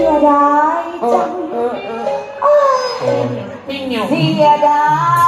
ียดายจังเสียดาย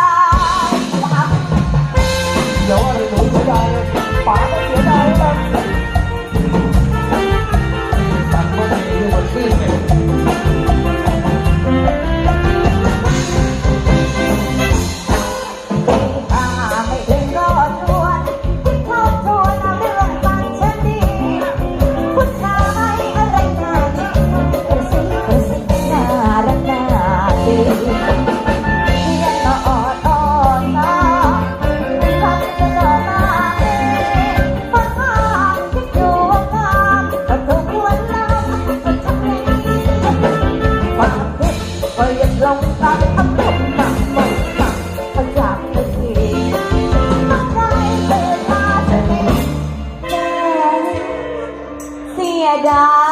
เรียนลงตาอัพลงมาหมดมาขยับไทีมาได้เวลาจะมีแต่เสียดาย